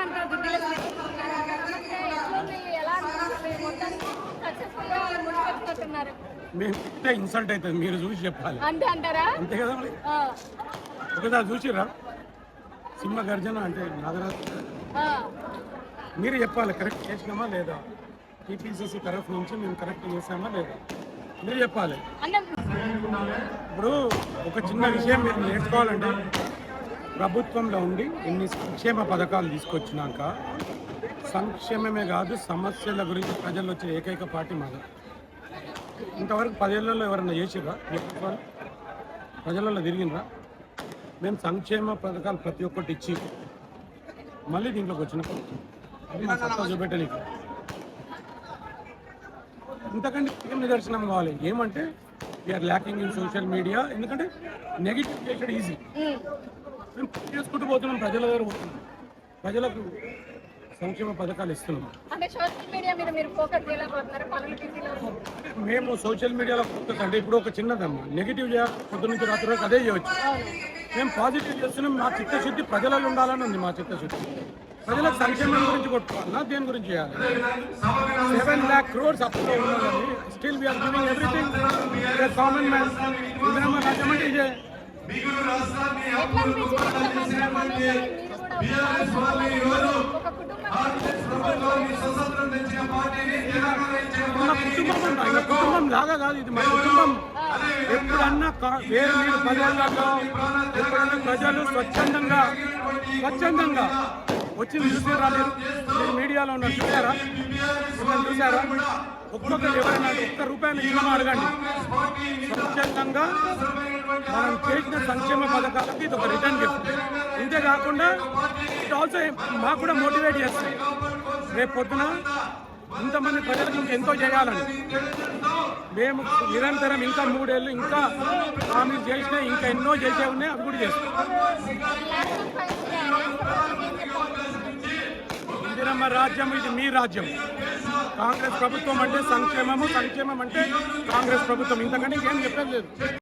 మనకు ఇన్సల్ట్ అవుతుంది మీరు చూసి చెప్పాలి. అంతే అంటారా? అంతే కదా మరి? ఒకసారి చూసిరా సింహ గర్జన అంటే నాగరాజ్. మీరు చెప్పాలి కరెక్ట్ చేసినామా లేదా? టీపీసీసీ తరఫు నుంచి మేము కరెక్ట్ చేసామా లేదా? మీరు చెప్పాలి. ఇప్పుడు ఒక చిన్న విషయం మీరు నేర్చుకోవాలంటే ప్రభుత్వంలో ఉండి ఇన్ని సంక్షేమ పథకాలు తీసుకొచ్చినాక సంక్షేమమే కాదు సమస్యల గురించి ప్రజలు వచ్చే ఏకైక పార్టీ మాది. ఇంతవరకు పదేళ్ళలో ఎవరన్నా చేసిర్రా? ప్రజలలో తిరిగినరా మేము సంక్షేమ పథకాలు ప్రతి ఒక్కటి ఇచ్చి మళ్ళీ దీంట్లోకి వచ్చిన అది ఇంతకంటే ఏం నిదర్శనం కావాలి? ఏమంటే we are lacking in social media ఎందుకంటే నెగిటివ్ చేసేది ఈజీ మేము చేసుకుంటూ పోతున్నాం. ప్రజల దగ్గర పోతున్నాం. ప్రజలకు సంక్షేమ పథకాలు ఇస్తున్నాం. మేము సోషల్ మీడియాలో ఫోకస్ అంటే ఇప్పుడు ఒక చిన్నదమ్మా నెగిటివ్ పొద్దు నుంచి రాత్రి వరకు అదే చేయవచ్చు మేము పాజిటివ్ చేస్తున్నాం. మా చిత్తశుద్ధి ప్రజలలో ఉండాలని ఉంది మా చిత్తశుద్ధి. ప్రజలకు సంక్షేమం గురించి కొట్టుకోవాలన్నా దేని గురించి చేయాలి? సెవెన్ ల్యాక్ క్రోర్స్ అప్పులో ఉన్నదని still we are giving everything common man రాజ్యం అంటే ఇదే అనిపించింది ఇట్లా మంత్రులు మీరు కూడా ఒక కుటుంబం మన కుటుంబం అంట ఇలా కుటుంబం లాగా కాదు ఇది మన కుటుంబం. ఎప్పుడన్నా వేరు మీరు పదేళ్ళలో ఎప్పుడన్నా ప్రజలు స్వచ్ఛందంగా స్వచ్ఛందంగా వచ్చి చూసారా మీరు మీరు మీడియాలో ఉన్నారు. చూసారా మిమ్మల్ని చూసారా ఒక్కొక్కరు ఎవరైనా ఒక్క రూపాయలు ఇవ్వమని అడగండి. స్వచ్ఛందంగా మనం చేసిన సంక్షేమ పథకాలకి ఇది ఒక రిటర్న్ గిఫ్ట్ ఇంతే కాకుండా ఇట్ ఆల్సో మాకు కూడా మోటివేట్ చేస్తుంది రేపు పొద్దున ఇంతమంది ప్రజలకు ఇంకా ఎంతో చేయాలని మేము నిరంతరం ఇంకా మూడేళ్ళు ఇంకా హామీలు చేసినా ఇంకా ఎన్నో చేసే ఉన్నాయి అవి కూడా చేస్తాం ఇందిరమ్మ రాజ్యం ఇది మీ రాజ్యం. కాంగ్రెస్ ప్రభుత్వం అంటే సంక్షేమము సంక్షేమం అంటే కాంగ్రెస్ ప్రభుత్వం. ఇంతకంటే ఏం చెప్పేది లేదు.